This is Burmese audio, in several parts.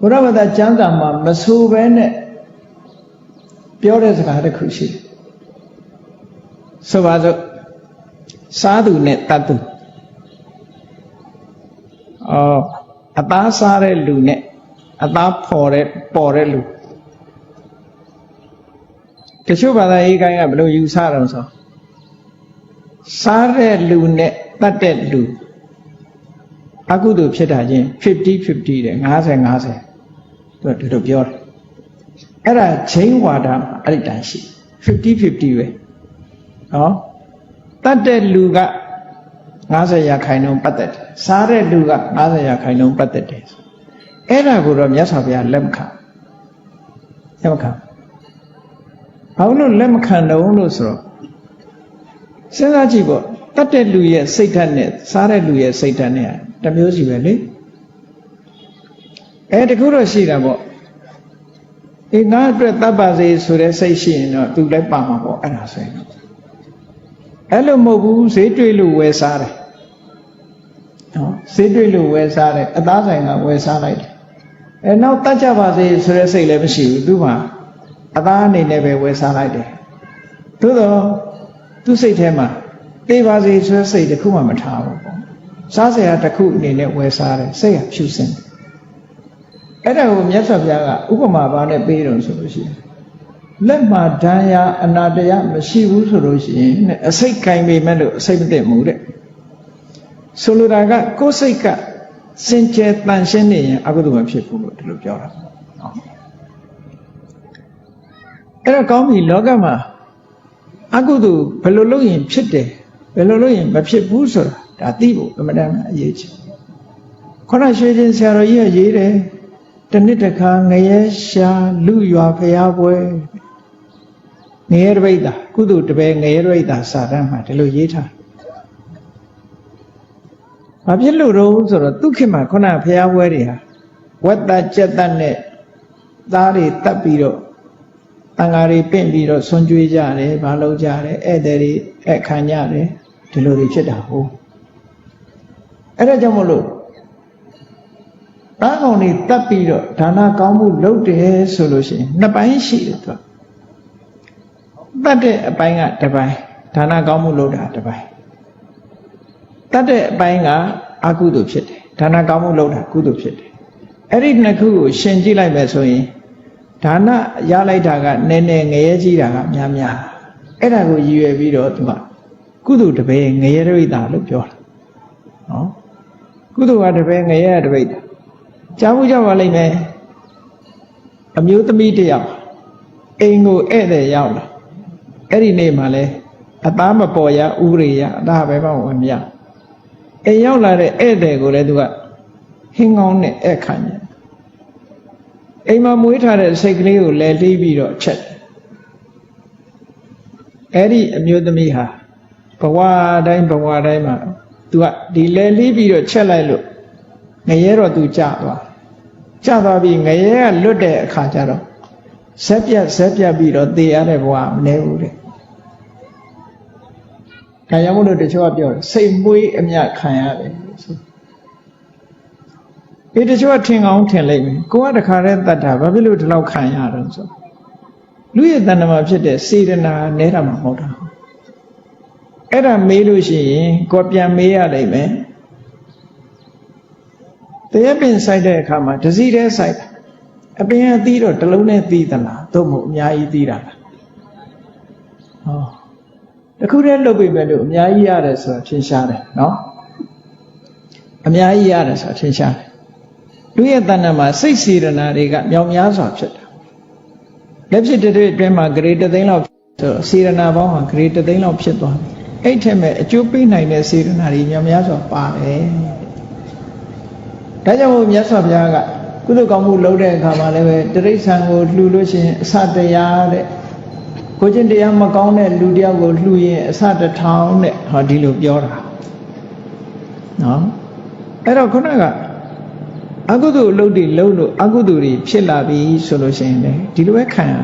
ဘုရားဘာသာကျမ်းစာမှာမဆိုဘဲနဲ့ပြောတဲ့စကားတစ်ခုရှိတယ်ဆိုပါစို့စားသူနဲ့တတ်သူအော်အသားစားတဲ့လူနဲ့အသားဖော်တဲ့ပေါ်တဲ့လူတချို့ဘာသာရေးကိုင်းကဘယ်လိုယူဆတော့ဆိုစားတဲ့လူနဲ့တတ်တဲ့လူအကုသိုလ်ဖြစ်တာချင်း50 50တဲ့50 50 သူကဒီလိုပြောတယ်အဲ့ဒါချိန်ဝါဒမှာအဲ့ဒီတန်ရှိ50 50ပဲနော်တတ်တဲ့လူက90ရာခိုင်နှုန်းပတ်သက်တယ်စားတဲ့လူက90ရာခိုင်နှုန်းပတ်သက်တယ်အဲ့ဒါကိုတော့မြတ်စွာဘုရားလက်မခံလက်မခံဘာလို့လက်မခံတော့လို့ဆိုတော့စဉ်းစားကြည့်ပေါ့တတ်တဲ့လူရဲ့စိတ်ဓာတ်နဲ့စားတဲ့လူရဲ့စိတ်ဓာတ်နဲ့တစ်မျိုးစီပဲလေ အဲတခုတော့ရှိတာပေါ့အေးငါအတွက်တတ်ပါစေဆိုတဲ့စိတ်ရှိရင်တော့သူလည်းပါမှာပေါ့အဲ့ဒါဆိုရင်အဲ့လိုမဟုတ်ဘူးဈေးတွေ့လို့ဝယ်စားတယ်နော်ဈေးတွေ့လို့ဝယ်စားတယ်အသားဆိုင်ကဝယ်စားလိုက်တယ်အဲနောက်တတ်ကြပါစေဆိုတဲ့စိတ်လည်းမရှိဘူးသူ့မှာအသားအနေနဲ့ပဲဝယ်စားလိုက်တယ်သို့တော့သူ့စိတ်ထဲမှာတေးပါစေဆိုတဲ့စိတ်တခုမှမထားဘူးပေါ့စားစရာတစ်ခုအနေနဲ့ဝယ်စားတယ်စိတ်ကဖြူစင်တယ် အဲ့ဒါကိုမြတ်စွာဘုရားကဥပမာပါနဲ့ပေးတယ်ဆိုလို့ရှိရင်လက်မှာဒဏ်ရာအနာတရားမရှိဘူးဆိုလို့ရှိရင်အစိတ်ကင်ပေမဲ့လို့အစိတ်မသိဘူးတဲ့ဆိုလိုတာကကိုယ်စိတ်ကစင်ကြယ်တန်ရှင်းနေရင်အကုသိုလ်မဖြစ်ဘူးလို့ဒီလိုပြောတာနော်အဲ့တော့ကောင်းပြီလောကမှာအကုသိုလ်ဘယ်လိုလုပ်ရင်ဖြစ်တယ်ဘယ်လိုလုပ်ရင်မဖြစ်ဘူးဆိုတာဒါသိဖို့အမှန်တမ်းအရေးကြီးခေါင်းရွှေချင်းဆရာတော်ကြီးကရေးတယ် တနစ်တခါငရဲရှာလူရွာဖျားပွဲငရဲတပိတ်တာကုသိုလ်တပည့်ငရဲတပိတ်တာစာတမ်းမှာဒီလိုရေးထားဘာဖြစ်လို့တော့ဆိုတော့ဒုက္ခမှာခုနဖျားပွဲတွေဟာဝက်တကြက်တနဲ့သားတွေတတ်ပြီးတော့တန်ဃာတွေပင့်ပြီးတော့ဆွန်ကြွေးကြတယ်ဘာလုပ်ကြတယ်ဧည့်သည်တွေအခမ်းကြတယ်ဒီလိုတွေဖြစ်တာဟုတ်အဲ့ဒါကြောင့်မလို့ တားကောင်တွေတတ်ပြီးတော့ဒါနကောင်းမှုလုပ်တယ်ဆိုလို့ရှိရင်နှစ်ပိုင်းရှိတယ်သူတတ်တဲ့အပိုင်းကတစ်ပိုင်းဒါနကောင်းမှုလုပ်တာတစ်ပိုင်းတတ်တဲ့အပိုင်းကအကုသိုလ်ဖြစ်တယ်ဒါနကောင်းမှုလုပ်တာကုသိုလ်ဖြစ်တယ်အဲ့ဒီနှစ်ခုကိုရှင်ကြည့်လိုက်မယ်ဆိုရင်ဒါနရလိုက်တာကနည်းနည်းငရဲကြီးတာကများများအဲ့ဒါကိုရည်ရွယ်ပြီးတော့သူကကုသိုလ်တပည့်ငရဲတပိတ်တာလို့ပြောတာနော်ကုသိုလ်ကတပည့်ငရဲတပိတ်တာ ကြားမှုကြပါလိမ့်မယ်အမျိုးသမီးတယောက်အိမ်ကိုဧည့်သည်ရောက်လာအဲ့ဒီနေ့မှလဲအသားမပေါ်ရဥပရိယအသားပဲမဝင်မရအိမ်ရောက်လာတဲ့ဧည့်သည်ကိုလည်းသူကဟင်းကောင်းနဲ့ဧည့်ခံတယ်အိမ်မှာမွေးထားတဲ့စိတ်ကလေးကိုလဲလှီးပြီးတော့ချက်တယ်အဲ့ဒီအမျိုးသမီးဟာဘဝတိုင်းဘဝတိုင်းမှာ तू ကဒီလဲလှီးပြီးတော့ချက်လိုက်လို့ ငရဲတော့ तू ကြသွားကြသွားပြီးငရဲကလွတ်တဲ့အခါကျတော့ဆက်ပြတ်ဆက်ပြတ်ပြီးတော့သေရတဲ့ဘဝမနေဘူးတဲ့ခံရမှုလို့တချို့ကပြောတယ်စိတ်မွေးအမြခံရတယ်ဆိုဒီတချို့ကထင်ကောင်းထင်လိုက်မယ်ကိုကတခါတည်းတတ်တာဘာဖြစ်လို့ဒီလောက်ခံရတော့ဆိုလူရဲ့တဏ္ဍမှာဖြစ်တဲ့စေတနာနဲတာမှမဟုတ်တာအဲ့ဒါမေးလို့ရှိရင်ကိုပြန်မေးရလိမ့်မယ် တရက်ပင်ဆိုင်တဲ့အခါမှာဒစီတဲဆိုင်တာအပင်အသီးတော့တလုံးနဲ့သီးသလားသို့မဟုတ်အများကြီးသီးတာလားဟောတခုတည်းလုပ်ပြီပဲလို့အများကြီးရတယ်ဆိုတာထင်ရှားတယ်နော်အများကြီးရတယ်ဆိုတာထင်ရှားတယ်လူရဲ့တဏ္ဍမှာစိတ်စေရနာတွေကမြောင်များစွာဖြစ်တာလက်ဖြစ်တဲ့အတွင်းမှာဂရေတသိန်းလောက်ဆိုစေရနာပေါင်းဟာဂရေတသိန်းလောက်ဖြစ်သွားတယ်အဲ့ထက်မဲ့အကျိုးပေးနိုင်တဲ့စေရနာတွေမြောင်များစွာပါတယ် ဒါကြောင့်မို့မြတ်စွာဘုရားကကုသိုလ်ကောင်းမှုလုပ်တဲ့အခါမှာလည်းပဲတရိစ္ဆာန်ကိုလှူလို့ရှိရင်အစတရားတဲ့ကိုချင်းတရားမကောင်းတဲ့လူတယောက်ကိုလှူရင်အစတထောင်တဲ့ဟောဒီလိုပြောတာနော်အဲ့တော့ခုနကအကုသိုလ်အလုပ်တွေလုပ်လို့အကုသိုလ်တွေဖြစ်လာပြီဆိုလို့ရှိရင်လေဒီလိုပဲခံရ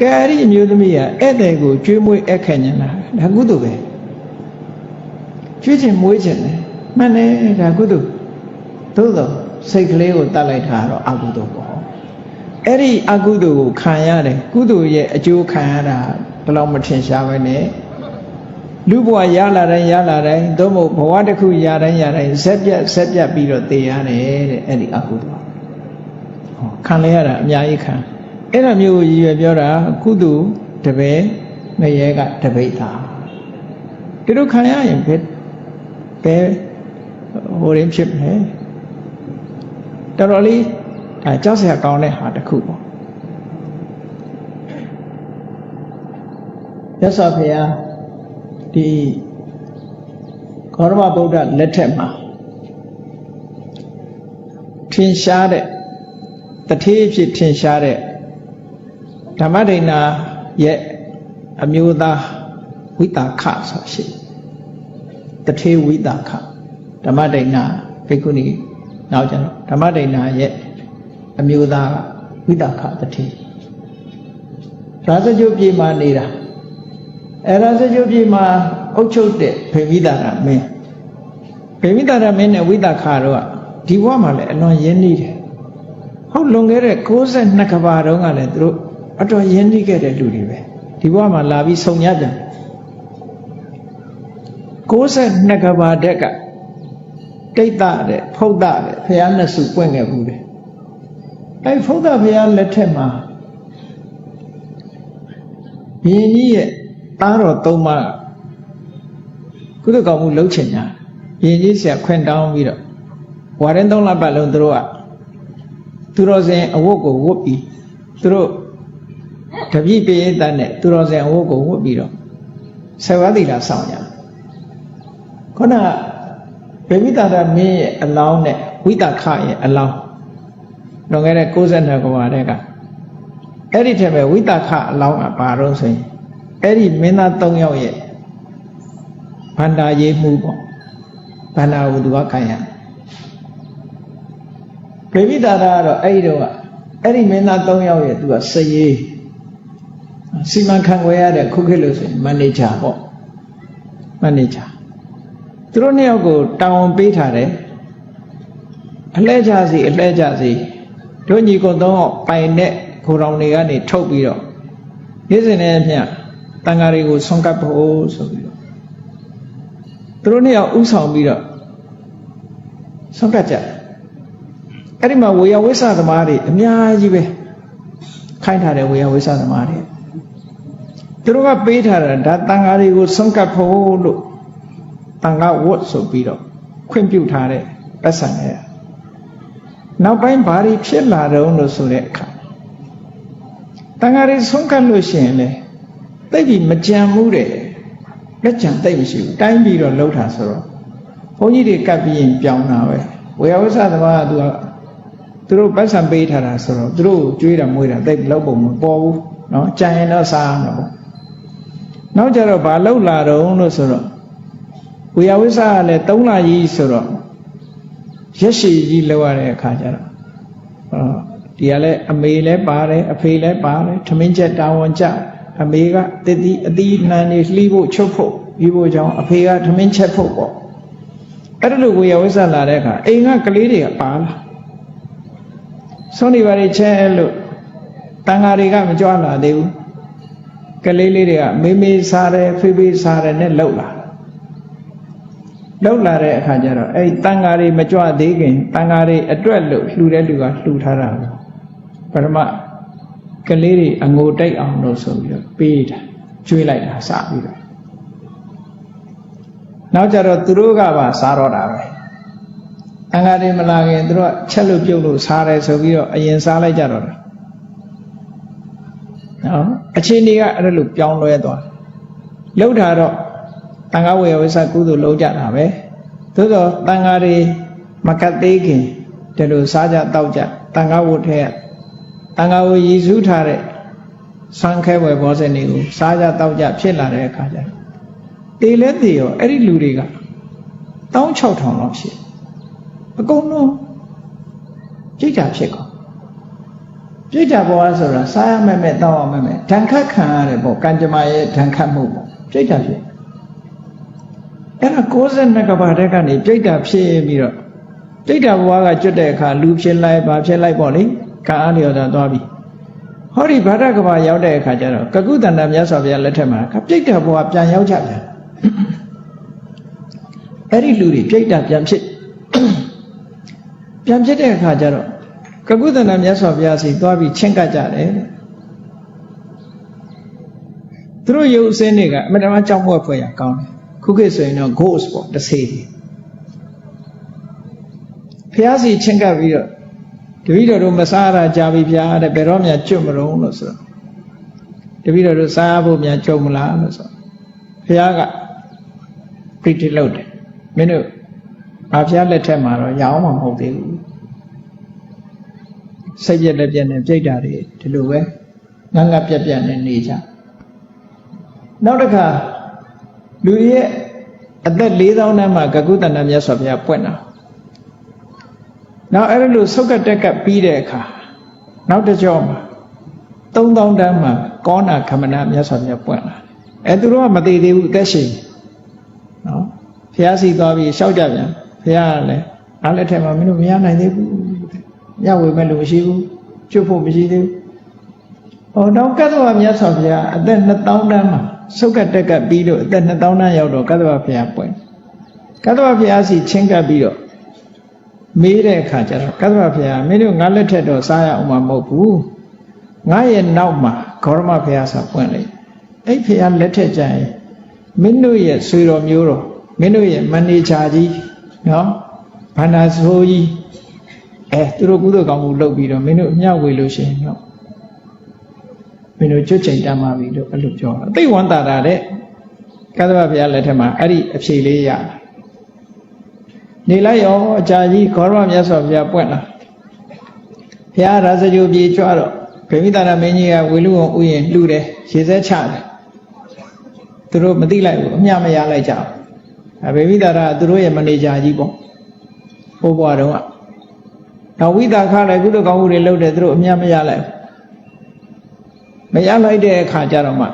ကဲအဲ့ဒီအမျိုးသမီးကဧည့်သည်ကိုကျွေးမွေးအခက်ညင်တာဒါကုသိုလ်ပဲကျွေးခြင်းမွေးခြင်းတယ်မှန်တယ်ဒါကုသိုလ် သို့တော့စိတ်ကလေးကိုတတ်လိုက်တာကတော့အကုသိုလ်ပေါ့အဲ့ဒီအကုသိုလ်ကိုခံရတယ်ကုသိုလ်ရဲ့အကျိုးခံရတာဘယ်တော့မထင်ရှားပဲနဲ့လူဘဝရလာတိုင်းရလာတိုင်းသို့မဟုတ်ဘဝတစ်ခုရတိုင်းရတိုင်းဆက်ပြတ်ဆက်ပြတ်ပြီးတော့သိရတယ်တဲ့အဲ့ဒီအကုသိုလ်ဟောခံလဲရတာအများကြီးခံအဲ့ဒါမျိုးကိုရည်ရွယ်ပြောတာကုသိုလ်တပည့်ငရဲကတပိတ်တာဒီလိုခံရရင်ဘယ်ဘယ်ဟိုရင်းဖြစ်မလဲ တော်တော်လေးဒါကြောက်စရာကောင်းတဲ့ဟာတစ်ခုပေါ့ရသော်ဖေဟာဒီဂေါရမဗုဒ္ဓလက်ထက်မှာထင်ရှားတဲ့တထေးဖြစ်ထင်ရှားတဲ့ဓမ္မဒိဏရဲ့အမျိုးသားဝိတာခဆိုရှိတထေးဝိတာခဓမ္မဒိဏဘိက္ခုနီ နောက်ကျတော့ဓမ္မဒိဏရဲ့အမျိုးသားဝိတာခတထေးရာဇဂုပြည်မှာနေတာအဲရာဇဂုပြည်မှာအုပ်ချုပ်တဲ့ဖေမိတာရမင်းဖေမိတာရမင်းနဲ့ဝိတာခတော့ဒီဘဝမှာလည်းအလွန်ရင်းနှီးတယ်ဟုတ်လွန်ခဲ့တဲ့62ကဘာတုန်းကလည်းသူတို့အတော်ရင်းနှီးခဲ့တဲ့လူတွေပဲဒီဘဝမှာလာပြီးဆုံညပြန်62ကဘာတက်က တိတ်တတဲ့ဖုတ်တတဲ့ဖះနှစ်စုပွင့်ခဲ့ဘူးတယ်အဲဖုတ်တဖះလက်ထက်မှာဘင်းကြီးရဲ့သားတော်သုံးပါးကုသကောင်မှုလှုပ်ချင်ညာဘင်းကြီးဆရာခွင့်တောင်းပြီးတော့ဝါရင်သုံးလပတ်လုံးသူတို့ကသူတော်စင်အဝတ်ကိုဝတ်ပြီးသူတို့တပြည့်ပြည့်တတ်နဲ့သူတော်စင်အဝတ်ကိုဝတ်ပြီးတော့ဆယ်ဝါးသီလာဆောင်ကြခုန ဗေမိတာရမင်းရဲ့အလောင်းနဲ့ဝိတာခရဲ့အလောင်းလွန်ခဲ့တဲ့62ကဘာတဲ့ကအဲ့ဒီထက်ပဲဝိတာခအလောင်းကဘာတော့ဆိုရင်အဲ့ဒီမင်းသား၃ယောက်ရဲ့ဗန္တာရေးမှုပေါ့ဗန္တာကိုသူကခံရဗေမိတာရကတော့အဲ့ဒီတော့ကအဲ့ဒီမင်းသား၃ယောက်ရဲ့သူကစရေးစီမံခန့်ခွဲရတဲ့ခုခေတ်လို့ဆိုရင်မန်နေဂျာပေါ့မန်နေဂျာ သူတို့နှစ်ယောက်ကိုတာဝန်ပေးထားတယ်အလှဲကြစီအလှဲကြစီတို့ညီကိုသုံးအောင်ပိုင်တဲ့ခိုတော်တွေကနေထုတ်ပြီးတော့နေ့စဉ်နဲ့မျှတန်ဃာတွေကိုဆွန့်ကပ်ဖို့ဆိုပြီးတော့သူတို့နှစ်ယောက်ဥဆောင်ပြီးတော့ဆွန့်ကပ်ကြအဲ့ဒီမှာဝေယဝိဆသမားတွေအများကြီးပဲခိုင်းထားတယ်ဝေယဝိဆသမားတွေသူတို့ကပေးထားတာဒါတန်ဃာတွေကိုဆွန့်ကပ်ဖို့လို့တ န်ဃာဝတ်ဆိုပြီးတော့ခွင့်ပြုထားတဲ့ပတ်စံရဲ့နောက်ပိုင်းဘာတွေဖြစ်လာတော့လို့ဆိုတဲ့အခါတန်ဃာတွေဆုံးကပ်လို့ရှိရင်လေတိတ်ပြီးမကြံမှုတဲ့လက်ကြံတိတ်မရှိဘူးတိုင်းပြီးတော့လှုပ်တာဆိုတော့ဘုန်းကြီးတွေကပ်ပြီးရင်ပြောင်းတာပဲဝေယဝဆသမားကသူကသူတို့ပတ်စံပေးထားတာဆိုတော့သူတို့ကြွေးတာမွေးတာတိတ်လောက်ပုံမပေါ်ဘူးเนาะကြံရင်တော့စားမှာပေါ့နောက်ကြတော့ဘာလှုပ်လာတော့လို့ဆိုတော့ ဝေယဝိဆကလည်း၃လကြီးဆိုတော့ရက်ရှည်ကြီးလောက်ရတဲ့အခါကျတော့ဟောဒီကလည်းအမေလည်းပါတယ်အဖေလည်းပါတယ်ထမင်းချက်တာဝန်ကြအမေကတတိအတိနှံနေလှီးဖို့ချုပ်ဖို့ပြီးဖို့ကြောင့်အဖေကထမင်းချက်ဖို့ပေါ့အဲ့ဒါလိုဝေယဝိဆလာတဲ့အခါအိမ်ကကလေးတွေကပါလာဆုံးနေပါလေချဲလို့တန်ဃာတွေကမကြွလာသေးဘူးကလေးလေးတွေကမေမေစားတယ်ဖေဖေစားတယ်နဲ့လှုပ်လာ လောက်လာတဲ့အခါကျတော့အဲ့တန်ဃာတွေမကြွသေးခင်တန်ဃာတွေအတွက်လို့လှူတဲ့လူကလှူထားတာပရမကလေးတွေအငိုတိတ်အောင်လို့ဆိုပြီးတော့ပေးတာကျွေးလိုက်တာစပြီးတော့နောက်ကြတော့သူတို့ကပါစားတော့တာပဲတန်ဃာတွေမလာခင်သူတို့ချက်လို့ပြုတ်လို့စားတယ်ဆိုပြီးတော့အရင်စားလိုက်ကြတော့တာနော်အချင်းတွေကအဲ့ဒါလို့ပြောင်းလဲသွားလောက်တာတော့ တန်ခါဝေဝိသကုသိုလ်လုံးကြတာပဲသို့သောတန်ခါတွေမကတ်သေးခင်ဒီလိုစားကြတောက်ကြတန်ခါဝတ်ထဲတန်ခါဝရည်စူးထားတဲ့ဆန်းခဲဝယ်ဘောဇဉ်တွေကိုစားကြတောက်ကြဖြစ်လာတဲ့အခါကျတေလဲတေရောအဲ့ဒီလူတွေက16000လောက်ရှိအကုန်လုံးကြိတ်တာဖြစ်ကုန်ကြိတ်တာဘောဆိုတာစားရမဲ့မဲ့တောက်ရမဲ့မဲ့ဒဏ်ခတ်ခံရတယ်ပေါ့ကံကြမ္မာရဲ့ဒဏ်ခတ်မှုပေါ့ကြိတ်တာဖြစ် အဲ့ဒါ62ကဘာတက်ကနေပြိတ္တာဖြစ်ပြီးတော့ပြိတ္တာဘဝကကျွတ်တဲ့အခါလူဖြစ်လိုက်ဘာဖြစ်လိုက်ပေါ့လေကံအားလျော်တာသွားပြီဟောဒီဗာဒကဘာရောက်တဲ့အခါကျတော့ကကုတ္တန္တမြတ်စွာဘုရားလက်ထက်မှာကပြိတ္တာဘဝပြန်ရောက်ကြပြန်အဲ့ဒီလူတွေပြိတ္တာပြန်ဖြစ်ပြန်ဖြစ်တဲ့အခါကျတော့ကကုတ္တန္တမြတ်စွာဘုရားစီသွားပြီးချင်းကပ်ကြတယ်သူတို့ရုပ်အစင်းတွေကအမတမကြောက်မွက်ဖွယ်ရကောင်းတယ် ခုခေတ်ဆိုရင်တော့ ghost ပေါ့တစ်စေးတွေဖះစီချင်းကပ်ပြီးတော့တပည့်တော်တို့မစားရကြပြီဗျာတဲ့ဘယ်တော့မှကျွတ်မလို့လို့ဆိုတော့တပည့်တော်တို့စားဖို့များကြုံမလားလို့ဆိုဖះကပြိတိလို့တယ်မင်းတို့ဘာဖះလက်ထက်မှာတော့ရအောင်မှမဟုတ်သေးဘူးစိတ်ပြက်လက်ပြက်နဲ့ပြိတ္တာတွေဒီလိုပဲငငပြက်ပြက်နဲ့နေကြနောက်တစ်ခါ လူတွေရဲ့အသက်4000တန်းမှာကကုတ္တနာမြတ်စွာဘုရားပွင့်တာနောက်အဲ့လိုဆုတ်ကတက်ကပြီးတဲ့အခါနောက်တစ်ကြောမှာ3000တန်းမှာကောနာခမနာမြတ်စွာဘုရားပွင့်လာအဲသူတို့ကမသေးသေးဘူးအသက်ရှင်နော်ဘုရားစီသွားပြီးရှောက်ကြပြန်ဘုရားကလည်းအားလက်ထက်မှာမင်းတို့မရနိုင်သေးဘူးညဝေမဲ့လို့မရှိဘူးကျွတ်ဖို့မရှိသေးဘူးဟောတော့ကတ္တဝမြတ်စွာဘုရားအသက်2000တန်းမှာ ဆုတ်ကတက်ကပြီးတော့အသက်2000တန်းရောက်တော့ကတ္တဝဘုရားပွင့်ကတ္တဝဘုရားစီချင်းကပ်ပြီးတော့မေးတဲ့အခါကျတော့ကတ္တဝဘုရားမင်းတို့ငါလက်ထက်တော့စားရအောင်မှာမဟုတ်ဘူးငါရဲ့နောက်မှာဂေါရမဘုရားဆိုပွင့်လေအဲ့ဘုရားလက်ထက်ကျရင်မင်းတို့ရဲ့ဆွေတော်မျိုးတော်မင်းတို့ရဲ့မန်နေဂျာကြီးနော်ဘာနာဆိုးကြီးအဲသူတို့ကုသိုလ်ကောင်းမှုလုပ်ပြီးတော့မင်းတို့အမျှဝေလို့ရှိရင်တော့ မင်းတို့ကြွချိန်တတ်မှာပြီလို့အဲ့လိုပြောတာသိဝန္တာတာတဲ့ကသဗ္ဗဘုရားလက်ထက်မှာအဲ့ဒီအဖြေလေးရနေလိုက်ရောအကြာကြီးခေါရမမြတ်စွာဘုရားပွင့်လာဘုရားရာဇဂိုပြေကြွတော့ဗေမိတာရမင်းကြီးကဝေလူဝံဥယျင်လှူတယ်ရေစဲချတယ်သူတို့မသိလိုက်ဘူးအမျှမရလိုက်ကြဘူးအဗေမိတာရသူတို့ရဲ့မန်နေဂျာကြီးပေါ့ဟိုဘွားတုန်းကနောက်ဝိတာခလည်းကုသကောင်းမှုတွေလုပ်တယ်သူတို့အမျှမရလိုက်ဘူး မရလိုက်တဲ့အခါကျတော့မှ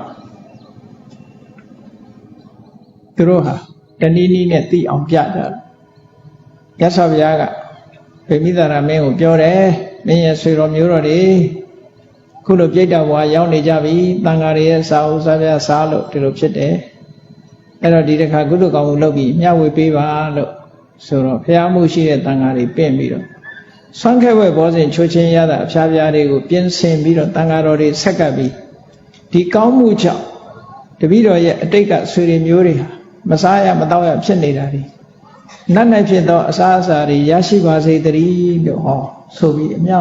သူတို့ဟာတနည်းနည်းနဲ့သိအောင်ပြကြတယ်ရသော်ဘုရားကဗေမိသာရမင်းကိုပြောတယ်မင်းရဲ့ဆွေတော်မျိုးတော်တွေခုလိုပြိတ္တဘွားရောက်နေကြပြီတန်ဃာတွေရဲ့စာအုပ်စာပြစားလို့ဒီလိုဖြစ်တယ်အဲ့တော့ဒီတစ်ခါကုသကောင်းမှုလုပ်ပြီးမျှဝေပေးပါလို့ဆိုတော့ဘုရားမှုရှိတဲ့တန်ဃာတွေပြင့်ပြီးတော့ ဆွမ်းခဲဝဲဘောစဉ်ချိုးချင်းရတာအဖျားဖျားတွေကိုပြင်းဆင်ပြီးတော့တန်ဃာတော်တွေဆက်ကပ်ပြီးဒီကောင်းမှုကြောင့်တပည့်တော်ရဲ့အတိတ်ကဆွေတွေမျိုးတွေဟာမစားရမတော့ရဖြစ်နေတာတွေနတ်နိုင်ဖြစ်သောအစားအစာတွေရရှိပါစေတည်းလို့ဟောဆိုပြီးအမြောက်